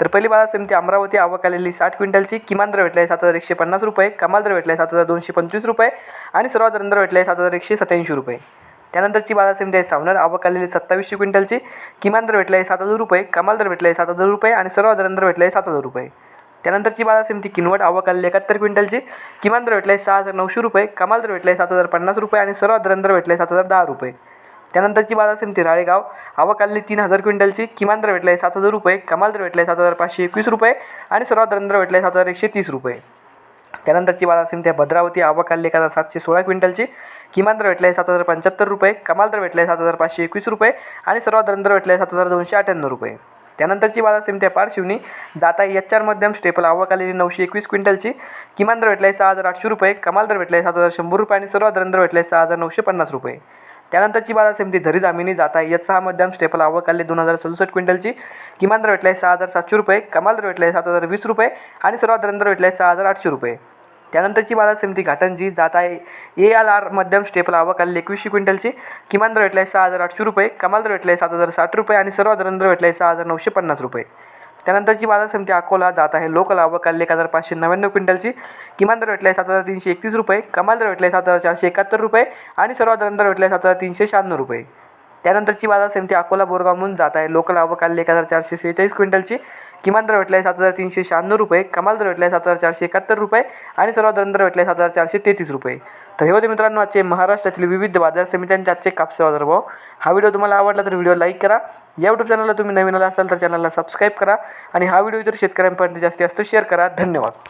तर पहिली बाजार समिती अमरावती आवक आलेली साठ क्विंटलची किमान दर भेटला आहे सात हजार एकशे पन्नास रुपये कमाल दर भेटला आहे सात हजार दोनशे पंचवीस रुपये आणि सर्वात दर भेटला आहे सात हजार एकशे सत्याऐंशी रुपये. त्यानंतरची बाजार समिती आहे सावनर आवक आलेली सत्तावीसशे क्विंटलची किमान दर भेटला आहे सात हजार रुपये कमाल दर भेटला आहे सात हजार रुपये आणि सर्वात दर भेटला आहे सात हजार रुपये. त्यानंतरची बाजार समिती किनवट आवक आलेली एकाहत्तर क्विंटलची किमान दर भेटला आहे सहा हजार नऊशे रुपये कमाल दर भेटला आहे सात हजार पन्नास रुपये आणि सर्वात दर भेटला आहे सात हजार दहा रुपये. त्यानंतरची बाजार समिती राळेगाव. आवक आलेली तीन हजार क्विंटलची. किमान दर भेटला आहे सात हजार रुपये. कमाल दर भेटला आहे सात हजार पाचशे एकवीस रुपये. आणि सर्वात दर भेटला आहे सात हजार एकशे तीस रुपये. त्यानंतरची बाजार समिती भद्रावती. आवक आलेली एक हजार सातशे सोळा क्विंटलची. किमान दर भेटला आहे सात हजार पंच्याहत्तर रुपये. कमाल दर भेटला आहे सात हजार पाचशे एकवीस रुपये. आणि सर्वात दर भेटला आहे सात हजार दोनशे अठ्ठ्याण्णव रुपये. त्यानंतरची बाजार समिती पारशिवनी. जाता एच आर मध्यम स्टेपल. आवक आलेली नऊशे एकवीस क्विंटलची. किमान दर भेटला आहे सहा हजार आठशे रुपये. कमाल दर भेटला आहे सात हजार शंभर रुपये. आणि सर्वात दर भेटला आहे सहा हजार नऊशे पन्नास रुपये. त्यानंतरची बाजार समिती झरी जामिनी जात आहे यात सहा मध्यम स्टेपल आवक आले. दोन हजार सदुसष्ट क्विंटलची किमान दर भेटला आहे सहा हजार सातशे रुपये. कमाल दर भेटला आहे सात हजार वीस रुपये. आणि सर्वात दर भेटला आहे सहा हजार आठशे रुपये. त्यानंतरची बाजार समिती घाटंजी जात आहे ए एल आर मध्यम स्टेपल आवक आलेली एकवीसशे क्विंटलची किमान दर भेटला आहे सहा हजार आठशे रुपये. कमाल दर भेटला आहे सात हजार साठ रुपये. आणि सर्वात दर भेटला आहे सहा हजार नऊशे पन्नास रुपये. त्यानंतरची बाजार समिती अकोला जात आहे. लोकला व काल एक हजार पाचशे नव्याण्णव क्विंटलची किमान दर भेटला आहे. सात हजार तीनशे एकतीस रुपये कमाल दर भेटला आहे. सात हजार चारशे एकाहत्तर रुपये आणि सर्वात दर भेटला आहे. सात हजार तीनशे शहाण्णव रुपये. त्यानंतरची बाजार समिती अकोला बोरगाव म्हणून जात आहे. लोकल आवक आलेली एक हजार चारशे सेहेचाळीस क्विंटलची. किमान दर भेटला आहे सात हजार तीनशे शहाण्णव रुपये. कमाल दर भेटला आहे सात हजार चारशे एकाहत्तर रुपये. आणि सर्वात दर भेटला आहे सात हजार चारशे तेहतीस रुपये. तर हे होते मित्रांनो आजचे महाराष्ट्रातील विविध बाजार समित्यांचे आजचे कापसे बाजार भाव हा व्हिडिओ तुम्हाला आवडला तर व्हिडिओ लाईक करा. या यूट्यूब चॅनलला तुम्ही नवीन आला असाल तर चॅनलला सबस्क्राईब करा. आणि हा व्हिडिओ जर शेतकऱ्यांपर्यंत जास्तीत जास्त शेअर करा. धन्यवाद.